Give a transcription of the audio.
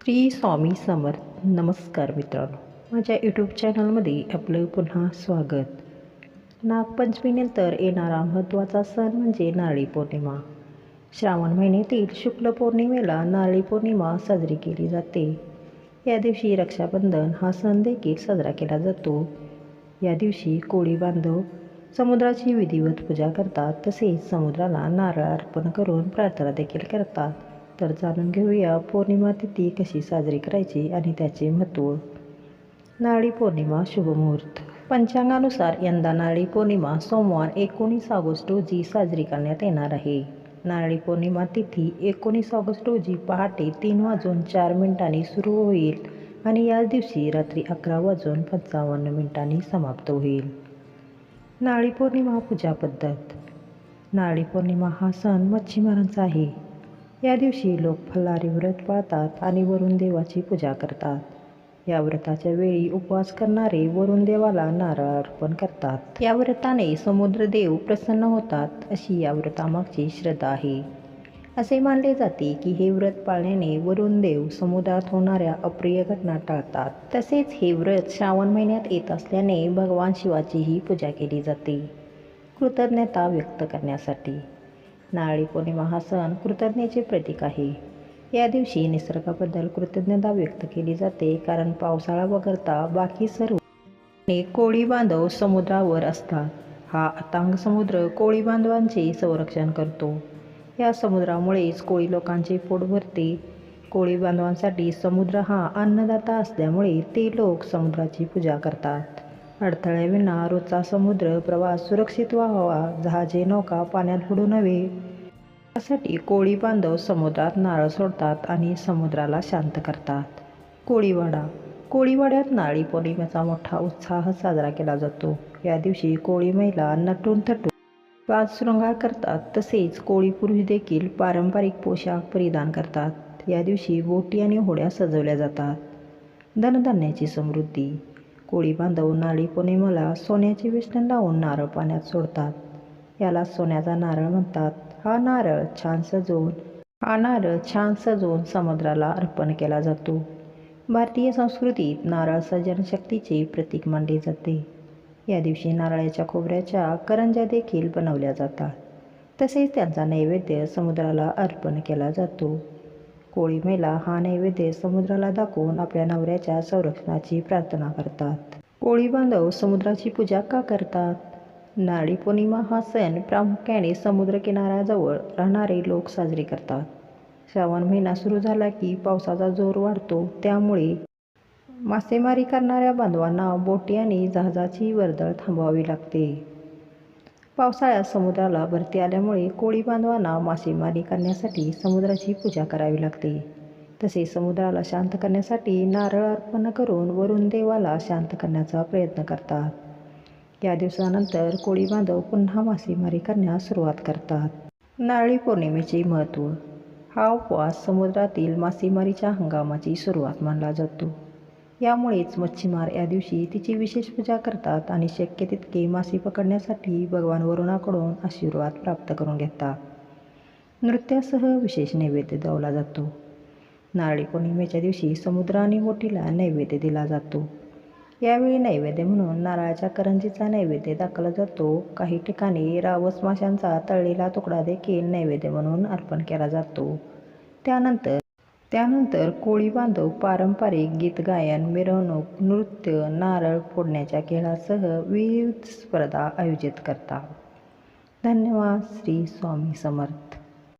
श्री स्वामी समर्थ. नमस्कार मित्रांनो. माझ्या यूट्यूब चॅनलमध्ये आपलं पुन्हा स्वागत. नागपंचमीनंतर येणारा महत्त्वाचा सण म्हणजे नारळी पौर्णिमा. श्रावण महिन्यातील शुक्ल पौर्णिमेला नारळी पौर्णिमा साजरी केली जाते. या दिवशी रक्षाबंधन हा सण देखील साजरा केला जातो. या दिवशी कोळी बांधव समुद्राची विधिवत पूजा करतात तसेच समुद्राला नारळ अर्पण करून प्रार्थना देखील करतात. तर जाणून घेऊया पौर्णिमा तिथी कशी साजरी करायची आणि त्याचे महत्त्व. नाळी पौर्णिमा शुभमुहूर्त पंचांगानुसार यंदा नारळी पौर्णिमा सोमवार एकोणीस ऑगस्ट रोजी साजरी करण्यात येणार आहे. नारळी पौर्णिमा तिथी एकोणीस ऑगस्ट रोजी पहाटे तीन वाजून चार मिनिटांनी सुरू होईल आणि याच दिवशी रात्री अकरा वाजून पंचावन्न मिनिटांनी समाप्त होईल. नारळी पौर्णिमा पूजा पद्धत. नारळी पौर्णिमा हा सण मच्छीमारांचा आहे. या दिवशी लोक फल्लारी व्रत पाळतात आणि वरुण देवाची पूजा करतात. या व्रताच्या वेळी उपवास करणारे वरुण देवाला नारळ अर्पण करतात. या व्रताने समुद्रदेव प्रसन्न होतात अशी या व्रतामागची श्रद्धा आहे. असे मानले जाते की हे व्रत पाळण्याने वरुण देव समुद्रात होणाऱ्या अप्रिय घटना टाळतात. तसेच हे व्रत श्रावण महिन्यात येत असल्याने भगवान शिवाचीही पूजा केली जाते. कृतज्ञता व्यक्त करण्यासाठी. नारळी पौर्णिमा हा सण कृतज्ञतेचे प्रतीक आहे. या दिवशी निसर्गाबद्दल कृतज्ञता व्यक्त केली जाते कारण पावसाळा वगळता बाकी सर्व कोळी बांधव समुद्रावर असतात. हा अतांग समुद्र कोळी बांधवांचे संरक्षण करतो. या समुद्रामुळेच कोळी लोकांचे पोट भरते. कोळी बांधवांसाठी समुद्र हा अन्नदाता असल्यामुळे ते लोक समुद्राची पूजा करतात. अडथळ्याविना रोजचा समुद्र प्रवास सुरक्षित व्हावा जहाजे नौका पाण्यात बुडू नये. यासाठी कोळी बांधव समुद्रात नारळ सोडतात आणि समुद्राला शांत करतात. कोळीवाडा. कोळीवाड्यात नारळी पौर्णिमेचा मोठा उत्साह साजरा केला जातो. या दिवशी कोळी महिला नटून थटून पाच शृंगार करतात. तसेच कोळी पुरुष देखील पारंपरिक पोशाख परिधान करतात. या दिवशी बोटी आणि होड्या सजवल्या जातात. धनधान्याची समृद्धी. कोळी बांधव नारळी पौर्णिमेला सोन्याचे वेष्टन लावून नारळ पाण्यात सोडतात. याला सोन्याचा नारळ म्हणतात. हा नारळ छान सजवून हा नारळ छान सजवून समुद्राला अर्पण केला जातो. भारतीय संस्कृतीत नारळ सृजनशक्तीचे प्रतीक मानले जाते. या दिवशी नारळाच्या खोबऱ्याच्या करंजा देखील बनवल्या जातात. तसेच त्यांचा नैवेद्य समुद्राला अर्पण केला जातो. कोळी हा नैवेद्य समुद्राला दाखवून आपल्या नवऱ्याच्या संरक्षणाची प्रार्थना करतात. कोळी बांधव समुद्राची पूजा का करतात? नारळी पौर्णिमा हा सण प्रामुख्याने समुद्रकिनाऱ्याजवळ राहणारे लोक साजरे करतात. श्रावण महिना सुरू झाला की पावसाचा जोर वाढतो त्यामुळे मासेमारी करणाऱ्या बांधवांना बोटी आणि जहाजाची वर्दळ थांबवावी लागते. पावसाळ्यात समुद्राला भरती आल्यामुळे कोळी बांधवांना मासेमारी करण्यासाठी समुद्राची पूजा करावी लागते. तसेच समुद्राला शांत करण्यासाठी नारळ अर्पण करून वरुण देवाला शांत करण्याचा प्रयत्न करतात. या दिवसानंतर कोळी बांधव पुन्हा मासेमारी करण्यास सुरुवात करतात. नारळी पौर्णिमेचे महत्त्व. हा उपवास समुद्रातील मासेमारीच्या हंगामाची सुरुवात मानला जातो. यामुळेच मच्छीमार या दिवशी तिची विशेष पूजा करतात आणि शक्य तितके मासे पकडण्यासाठी भगवान वरुणाकडून आशीर्वाद प्राप्त करून घेतात. नृत्यासह विशेष नैवेद्य दावला जातो. नारळी पौर्णिमेच्या दिवशी समुद्र आणि बोटीला नैवेद्य दिला जातो. यावेळी नैवेद्य म्हणून नारळाच्या करंजीचा नैवेद्य दाखवला जातो. काही ठिकाणी रावस माशांचा तळलेला तुकडा देखील नैवेद्य म्हणून अर्पण केला जातो. त्यानंतर त्यानंतर कोळी बांधव पारंपरिक गीत गायन मिरवणूक नृत्य नारळ फोडण्याच्या खेळासह विविध स्पर्धा आयोजित करतात. धन्यवाद श्री स्वामी समर्थ.